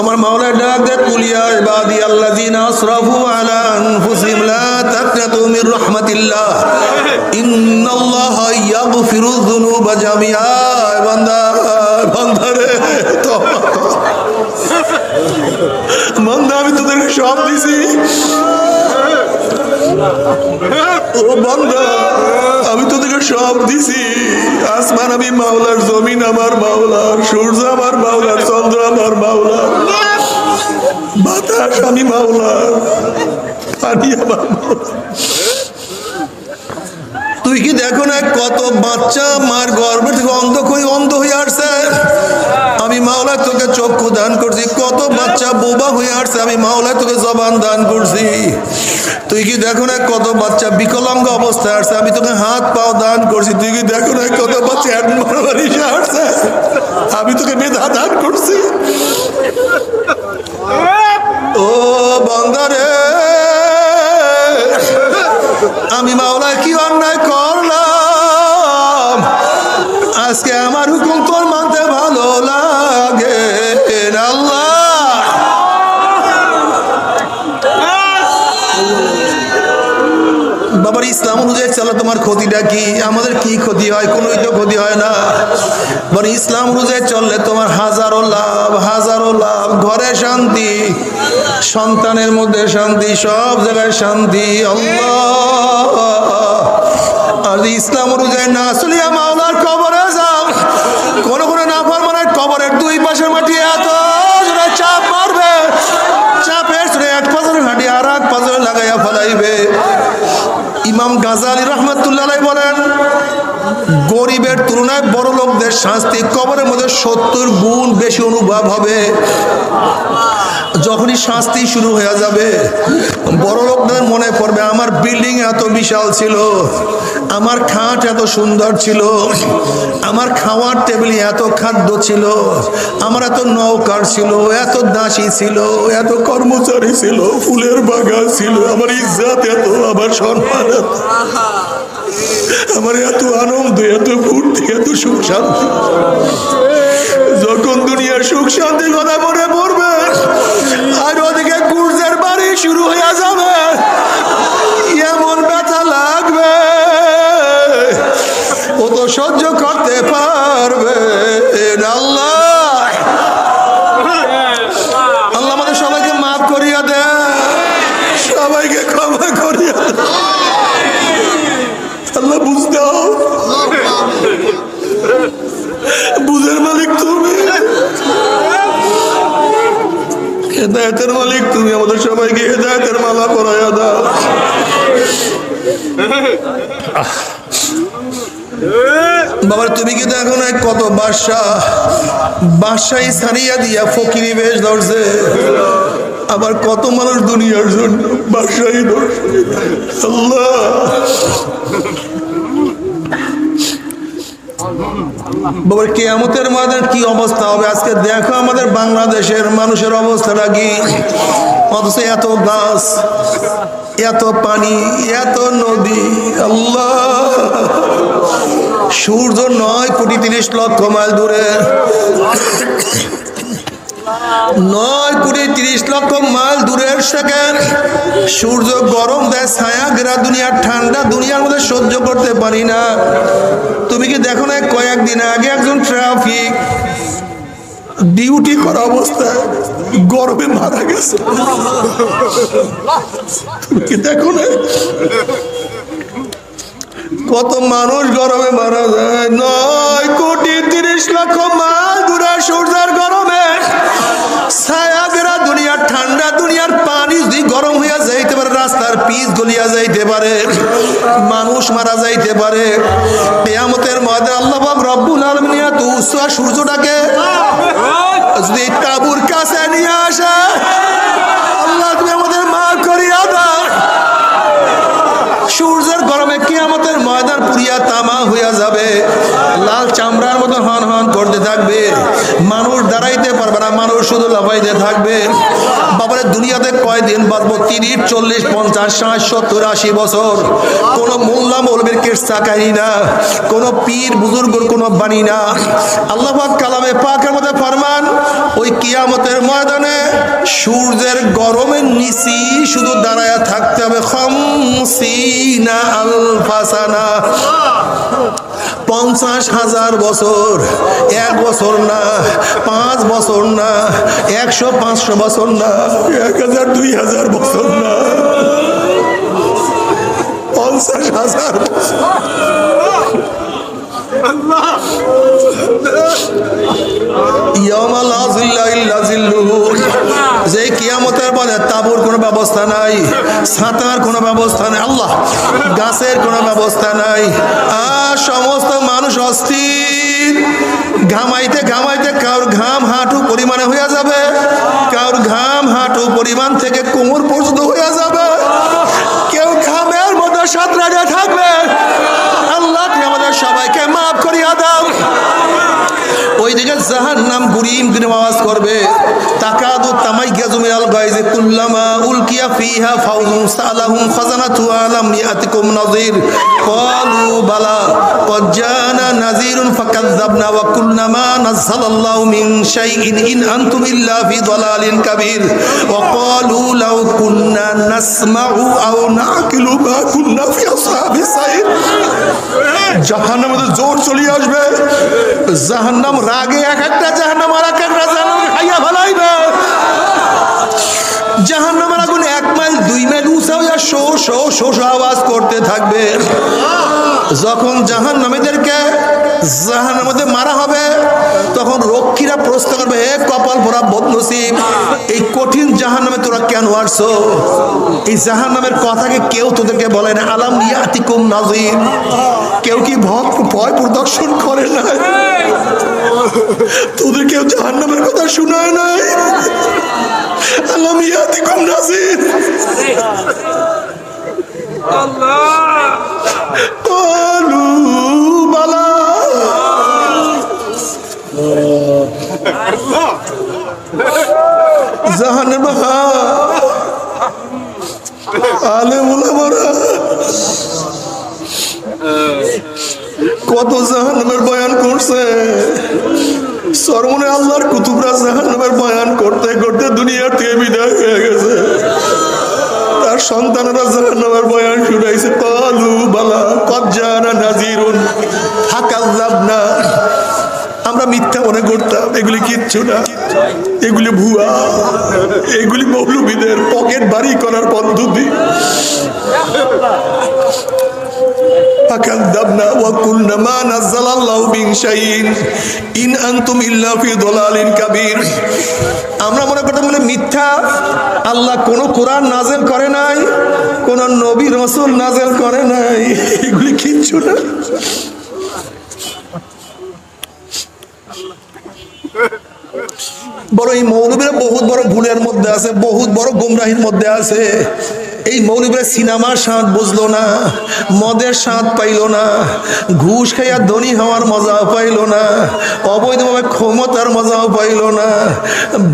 আমার মাওলার ডাক দে কুলিয়া ইবাদি আল্লাযিনা আসরাফু আলা আনফুসিহিম, লা তাকনাতু মির রাহমাতিল্লাহ। ইন্নাল্লাহা ইয়াগফিরু যুনুবা জামিআ। বান্দা বান্দা রে তওবা বান্দা, আমি তোদেরকে সব দিছি। ও বান্দা, আমি তোদেরকে সব দিছি। আসমান আমি মাওলার, জমিন আমার মাওলার, সূর্য আমার মাওলার, চন্দ্র আমার মাওলার। বাতাস আমি মাওলার পানি আমার তুই কি দেখো না কত বাচ্চা মার গর্ভ থেকে অন্ধ হয়ে অন্ধ হয়ে আসছে? আমি মাওলা তোকে চক্ষু দান করছি, কত বাচ্চা বোবা হয়ে আসছে, আমি মাওলা তোকে জবান দান করছি। তুই কি দেখো না কত বাচ্চা বিকলাঙ্গ অবস্থায় আসছে, আমি তোকে হাত পাও দান করছি। তুই কি দেখো না কত বাচ্চা আসছে, আমি তোকে মেধা দান করছি। বান্দারে। আমি মাওলা কি অন্যায় করলাম? আজকে আমার হুকুম তোর মানতে ভালো লাগে আল্লাহ। বাবার ইসলাম অনুযায়ী চলো, তোমার ক্ষতিটা কি? আমাদের কি ক্ষতি হয়? কোনোই তো ক্ষতি হয় না। বলে ইসলাম অনুযায়ী চললে তোমার হাজারো লাভ হাজারো লাভ, ঘরে শান্তি। সন্তানের মধ্যে শান্তি, সব জায়গায় শান্তি আর ইসলাম অনুযায়ী না চলিয়া মাওলার কবরে যাও। কোন কোন না মানে কবরের দুই পাশের মাটি এত চাপ মারবে। চাপের এক পাথরে হাঁটি আর এক পাথরে লাগাইয়া ফেলাইবে। ইমাম গাজালি রহমতুল্লাহ বলেন গরিবের তুলনায় বড় লোকদের শাস্তি কবরের মধ্যে সত্তর গুণ বেশি অনুভব হবে। যখনই শাস্তি শুরু হয়ে যাবে, বড় লোকদের মনে পড়বে, আমার বিল্ডিং এত বিশাল ছিল, আমার খাট এত সুন্দর ছিল, আমার খাওয়ার টেবিলে এত খাদ্য ছিল, আমার এত নৌকার ছিল, এত দাসী ছিল, এত কর্মচারী ছিল, ফুলের বাগান ছিল, আমার ইজ্জাত এত, আমার সম্মান এত। আমার এত আনন্দ এত ফুর্তি এত সুখ শান্তি। বাবা তুমি কি দেখো না কত বাদশাহ? বাদশাহী সারিয়া দিয়া ফকিরি বেশ ধরছে। আবার কত মানুষ দুনিয়ার জন্য বাদশাহী ধরছে। বাবার, কেয়ামতের ময়দান কি অবস্থা হবে? আজকে দেখো আমাদের বাংলাদেশের মানুষের অবস্থাটা কি অথচ এত গাছ। এত পানি, এত নদী, আল্লাহ। সূর্য নয় কোটি তিরিশ লক্ষ মাইল দূরে। নয় কোটি তিরিশ লক্ষ মাইল দূরের সেকেন্ড সূর্য গরম দেয়, ছায়া গেরা দুনিয়ার ঠান্ডা দুনিয়ার মধ্যে সহ্য করতে পারি না। তুমি কি দেখো না কয়েকদিন আগে একজন ট্রাফিক ডিউটি করা অবস্থায় গরমে মারা গেছে। কি দেখো না কত মানুষ গরমে মারা যায়। নয় কোটি তিরিশ লক্ষ মাইল দূরে সূর্যের গরমে। ছায়াগেরা দুনিয়ার ঠান্ডা দুনিয়ার পানি যদি গরম হইয়া যাইতে পারে, রাস্তার পিচ গলিয়া যাইতে পারে, মানুষ মারা যাইতে পারে। কেয়ামতের মধ্যে আল্লাহ বাব রব্বুল আলমিয়া তো তাবুর কাছে নিয়ে আসে। আল্লাহ, তুমি আমাদের মাফ করিয়া দাও। সূর্যের গরমে কিয়ামতের ময়দান পুরিয়া তামা হইয়া যাবে। লাল চামড়ার মতো হন হন করতে থাকবে। মানুষ দাঁড়াইতে পারবে না, মানুষ শুধু লাফাইতে থাকবে। বাবারে, দুনিয়াতে কয়দিন বাঁচবো? তিরিশ, চল্লিশ, পঞ্চাশ, ষাট, সত্তর, আশি বছর। কোনো মোল্লা মৌলবীর কেসা কাহিনী না। কোনো পীর, বুজুর্গর কোনো বাণী না। আল্লাহ কালামে পাকের মধ্যে ফরমান ওই কিয়ামতের ময়দানে সূর্যের গরমের নিচি শুধু দাঁড়ায় থাকতে হবে। আলফাসানা। পঞ্চাশ হাজার বছর, এক বছর না, পাঁচ বছর না, একশো পাঁচশো বছর না, এক হাজার দুই হাজার বছর না। ব্যবস্থা নাই। ছাতার কোনো ব্যবস্থা নাই। আল্লাহ, গাছের কোনো ব্যবস্থা নাই। আর সমস্ত মানুষ অস্থির। ঘামাইতে ঘামাইতে কারোর ঘাম হাঁটু পরিমাণে হয়ে যাবে। কারোর ঘাম হাঁটু পরিমাণ থেকে কোমর পর্যন্ত হয়ে যাবে। কেউ ঘামের মতো সাঁতরাজা থাকবে। আল্লাহ আমাদের সবাইকে মাফ করিয়া দাও। ওইদিকে জাহান নাম গুরিম গুরিম আওয়াজ করবে তাকাদু তামাই গেজুমির আল গাইজে কুল্লামা উলকিয়া ফিহা ফাউজুন সালাহুম খাজানাতু আলাম ইয়াতিকুম নাযির ক্বালু বালা قد جاءنا نذير فكذبنا وقلنا ما نزل الله من شيء إن أنتم إلا في ضلال كبير وقالوا لو كنا نسمع أو نعقل ما كنا في أصحاب السعير জাহান্নাম মধ্যে জোর চলে আসবে। জাহান্নাম রাগে এক একটা, জাহান্নাম আর এক একটা, জাহান্নাম খাইয়া ফেলাইবে। জাহান্নামের আগুন এক মাইল, দুই মাইল উঁচা হইয়া শো শো শো আওয়াজ করতে থাকবে। যখন জাহান নামীদেরকে জাহানের মধ্যে মারা হবে, তখন রক্ষীরা প্রশ্ন করবে হে কপাল ভরা বদনসিব, এই কঠিন জাহান নামে তোরা কেন আসছো? এই জাহান নামের কথাকে কেউ তোদেরকে বলে না, আলাম ইয়াতিকুম নাজির কেউ কি ভয় প্রদর্শন করে নাই তোদের কেউ জাহান্নামের কথা শোনায় নাই জাহান আলে বল। কত জাহান্নামের বয়ান করছে? সরমনে আল্লাহর কুতুবরা জাহান্নামের বয়ান করতে করতে দুনিয়ার থেকে বিদায় হয়ে গেছে। তার জাহান্নামের বয়ান শুনাইছে, কালু বালা কজ্জানা নাজিরুন আমরা মিথ্যা মনে করতাম, এগুলি কিচ্ছু না, এগুলি ভুয়া, এগুলি মৌলবীদের পকেট বাড়ি করার পদ্ধতি فكذبنا وقلنا ما نزل الله من شيء إن أنتم إلا في ضلال كبير আমরা মনে করতাম বলে মিথ্যা আল্লাহ কোন কোরআন নাজেল করে নাই কোন নবী রসুল নাজেল করে নাই এগুলি কিচ্ছু না বড় এই মৌলবীরা বহুত বড় ভুলের মধ্যে আছে বহুত বড় গুমরাহির মধ্যে আছে এই মৌলবীরা সিনেমার স্বাদ বুঝলো না, মদের স্বাদ পাইল না, ঘুষ খাইয়া ধনী হওয়ার মজাও পাইল না, অবৈধভাবে ক্ষমতার মজাও পাইল না,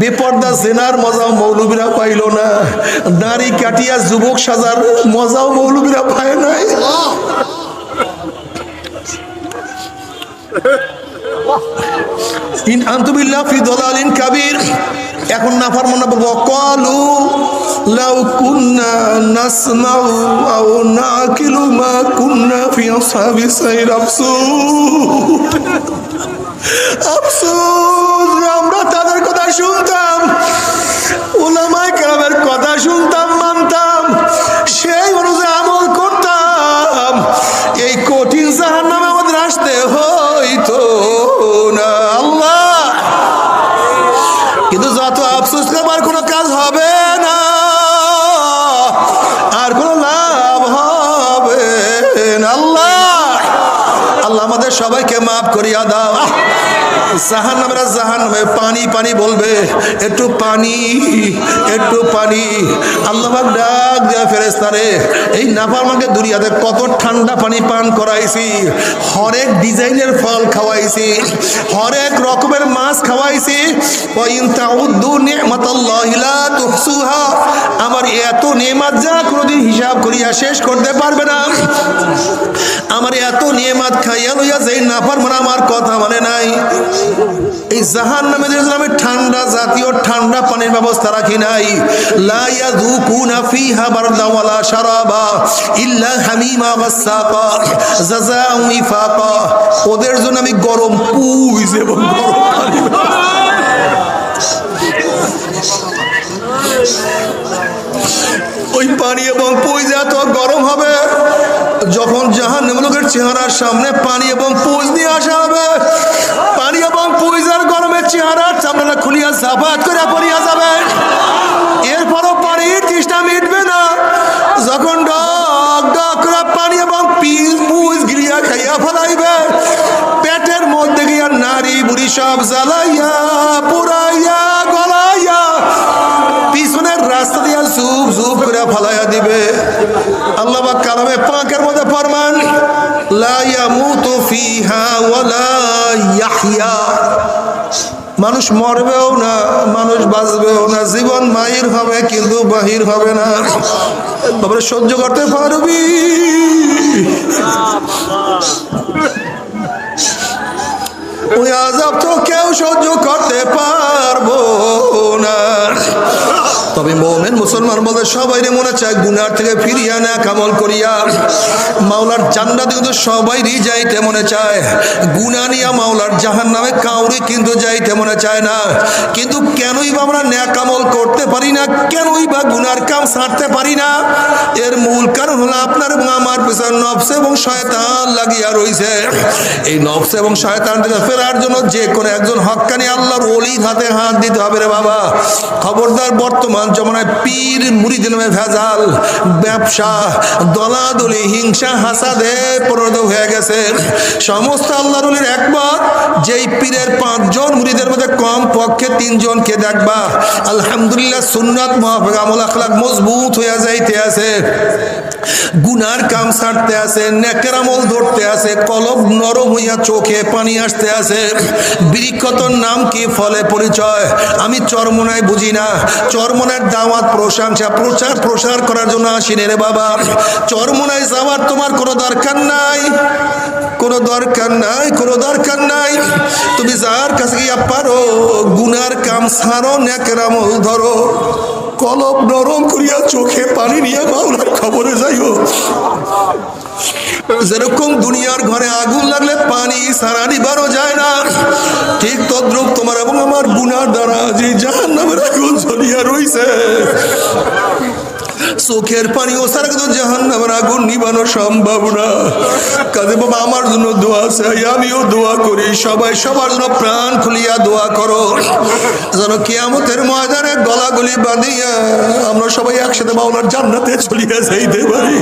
বেপর্দা জেনার মজাও মৌলবীরা পাইল না, দাড়ি কাটিয়া যুবক সাজার মজাও মৌলবীরা পায় নাই। ইন আন্তুবিল্লাহ ফি দলালিন কাবির, এখন নাফার মনে বলব, কলু লাউ কুন্না নাসমাউ আও নাকিলু মা কুন্না ফি আসহাবি সাইর আফসুস আফসোস আমরা তাদের কথা শুনতাম। আমাদের সবাইকে মাফ করিয়া দাও। জাহান নামেরা জাহান নামে পানি পানি বলবে, একটু পানি একটু পানি। আল্লাহ ডাক দেয়া ফেরেস্তারে এই নাফারমাকে দুনিয়াতে কত ঠান্ডা পানি পান করাইছি, হরেক ডিজাইনের ফল খাওয়াইছি, হরেক রকমের মাছ খাওয়াইছি। আমার আমার এত নেমাত যা কোনোদিন হিসাব করিয়া শেষ করতে পারবে না। আমার এত নিয়মাত খাইয়া লইয়া যেই নাফার মানে আমার কথা মানে নাই। এই জাহান নামে আমি ঠান্ডা জাতীয় ঠান্ডা পানির ব্যবস্থা রাখি নাই। দাওয়ালা ইল্লা ওদের জন্য আমি গরম পুইজ এবং গরম পানি ওই পানি এবং পুইজ এত গরম হবে যখন জাহান চেহারার সামনে পানি এবং পুইজ নিয়ে আসা হবে। পানি এবং পুইজের গরমের চেহারার সামনে খুলিয়া জাফাত করে পড়িয়া যাবে। এরপরও পানি তৃষ্ণা মিটবে না। যখন ডক ডক পানি এবং পিস পুইজ গিরিয়া খাইয়া ফেলাইবে, পেটের মধ্যে গিয়া নারী বুড়ি সব জ্বালাইয়া, পুরাইয়া, গলাইয়া, পিছনের রাস্তা দিয়া জুপ জুপ করে ফালাইয়া দিবে। আল্লাহ কালামে পাকের মধ্যে ফরমান মানুষ মরবেও না, মানুষ বাঁচবেও না, জীবন মাহির হবে কিন্তু বাহির হবে না। তারপরে সহ্য করতে পারবি। ওই আজাব তো কেউ সহ্য করতে পারব না। তবে মোমেন মুসলমান বলতে সবাই মনে চায় গুনার থেকে ফিরিয়া না, কামল করিয়া। মাওলার জান্নাতে কিন্তু সবাইরই যাইতে মনে চায়। গুনা নিয়া মাওলার জাহান নামে কাউরি কিন্তু যাইতে মনে চায় না। কিন্তু কেনই বা আমরা ন্যা কামল করতে পারি না, কেনই বা গুনার কাম ছাড়তে পারি না? এর মূল কারণ হলো আপনার আমার পিছনে নফস এবং শয়তান লাগিয়া রইছে। এই নফস এবং শয়তান থেকে ফেরার জন্য যে কোনো একজন হক্কানি আল্লাহর অলি হাতে হাত দিতে হবে রে বাবা। খবরদার বর্তমান জমানায় পীর মুড়িদ ভেজাল, ব্যবসা, দলাদলি, হিংসা, হাসাদে পরিণত হয়ে গেছে। সমস্ত আল্লাহর একবার, যেই পীরের পাঁচজন মুড়িদের মধ্যে কম পক্ষে তিনজনকে দেখবা। আলহামদুলিল্লাহ সুন্নাত মহাফেক আমল আখলাক মজবুত হয়ে যাইতে আছে। গুনার কাম ছাড়তে আছে নেকের আমল ধরতে আছে কলব নরম হইয়া চোখে পানি আসতে আছে। বৃক্ষতর নাম কি? ফলে পরিচয়। আমি চরমনায় বুঝি না। চরমনের দাওয়াত প্রশংসা, প্রচার, প্রসার করার জন্য আসিনি রে বাবা। চরমনায় যাওয়ার তোমার কোনো দরকার নাই। কোনো দরকার নাই, কোনো দরকার নাই। তুমি যার কাছে গিয়া পারো, গুনার কাম ছাড়ো নেকের আমল ধরো। কলব নরম করিয়া চোখে পানি নিয়ে মাওলার খবরে যাইও। যেরকম দুনিয়ার ঘরে আগুন লাগলে পানি সারা নিবারও যায় না। চোখের পানি ও সারা কিন্তু জাহান নামের আগুন নিবানো সম্ভব না। কাজে বাবা, আমার জন্য দোয়া চাই আমিও দোয়া করি। সবাই সবার জন্য প্রাণ খুলিয়া দোয়া করো। যেন কেয়ামতের ময়দানে গলাগুলি বাঁধিয়া আমরা সবাই একসাথে মাওলার জান্নাতে চলিয়া যাইতে পারি।